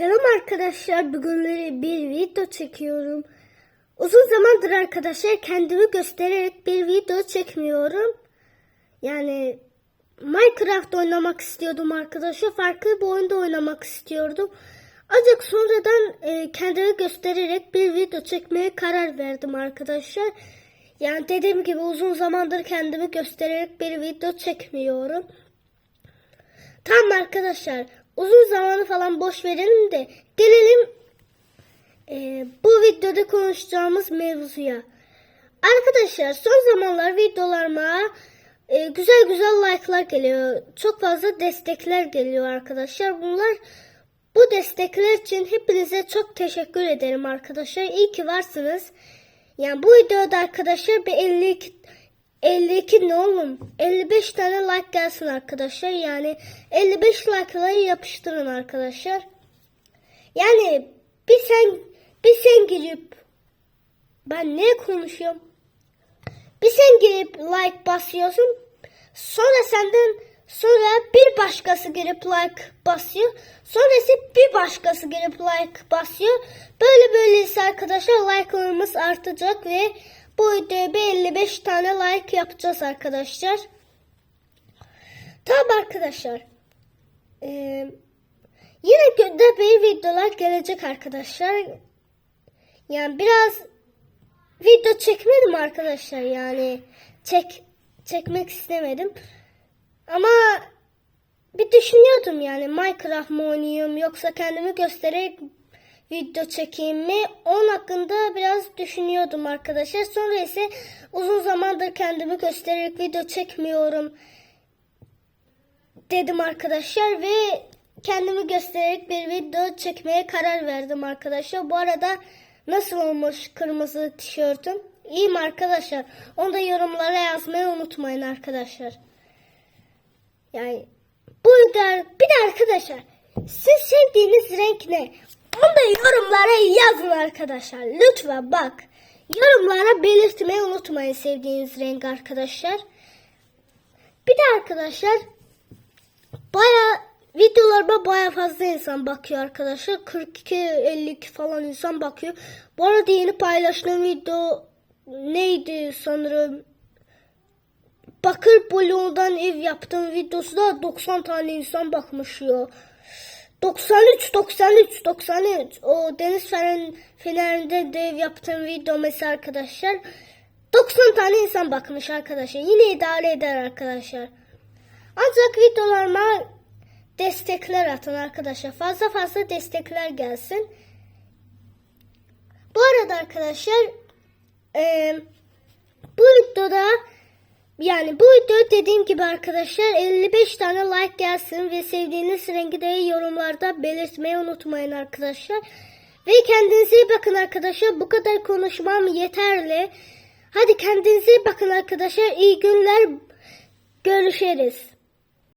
Selam arkadaşlar. Bugün bir video çekiyorum. Uzun zamandır arkadaşlar kendimi göstererek bir video çekmiyorum. Yani Minecraft oynamak istiyordum arkadaşlar. Farklı bir oyunda oynamak istiyordum. Ancak sonradan e, kendimi göstererek bir video çekmeye karar verdim arkadaşlar. Yani dediğim gibi uzun zamandır kendimi göstererek bir video çekmiyorum. Tamam arkadaşlar uzun zamanı falan boş verelim de gelelim e, bu videoda konuşacağımız mevzuya. Arkadaşlar son zamanlar videolarıma e, güzel güzel like'lar geliyor. Çok fazla destekler geliyor arkadaşlar. Bunlar bu destekler için hepinize çok teşekkür ederim arkadaşlar. İyi ki varsınız. Yani bu videoda arkadaşlar bir 52 52 ne oğlum? 55 tane like gelsin arkadaşlar. Yani 55 like'ları yapıştırın arkadaşlar. Yani bir sen bir sen girip ben ne konuşuyorum? Bir sen girip like basıyorsun. Sonra senden sonra bir başkası girip like basıyor. Sonrası bir başkası girip like basıyor. Böyle böyleyse arkadaşlar like'larımız artacak ve bu videoya bir 55 tane like yapacağız arkadaşlar. Tamam arkadaşlar. Ee, yine günde bir videolar gelecek arkadaşlar. Yani biraz video çekmedim arkadaşlar yani. Çek çekmek istemedim. Ama bir düşünüyordum yani Minecraft mı oynuyorum yoksa kendimi göstererek video çekeyim mi? Onun hakkında biraz düşünüyordum arkadaşlar. Sonra ise uzun zamandır kendimi göstererek video çekmiyorum dedim arkadaşlar ve kendimi göstererek bir video çekmeye karar verdim arkadaşlar. Bu arada nasıl olmuş kırmızı tişörtüm? İyi mi arkadaşlar? Onu da yorumlara yazmayı unutmayın arkadaşlar. Yani burada bir de arkadaşlar siz sevdiğiniz renk ne? Onu yorumlara yazın arkadaşlar. Lütfen bak. Yorumlara belirtmeyi unutmayın sevdiğiniz renk arkadaşlar. Bir de arkadaşlar baya videolarıma baya fazla insan bakıyor arkadaşlar. 42-52 falan insan bakıyor. Bu arada yeni paylaştığım video neydi sanırım Bakır bloğundan ev yaptığım videosu da 90 tane insan bakmış ya. 93 93 93 o deniz fener, fenerinde de ev yaptığım video mesela arkadaşlar. 90 tane insan bakmış arkadaşlar. Yine idare eder arkadaşlar. Ancak videolarıma destekler atın arkadaşlar. Fazla fazla destekler gelsin. Bu arada arkadaşlar e, bu yani bu video dediğim gibi arkadaşlar 55 tane like gelsin ve sevdiğiniz rengi de yorumlarda belirtmeyi unutmayın arkadaşlar. Ve kendinize iyi bakın arkadaşlar. Bu kadar konuşmam yeterli. Hadi kendinize iyi bakın arkadaşlar. İyi günler. Görüşürüz.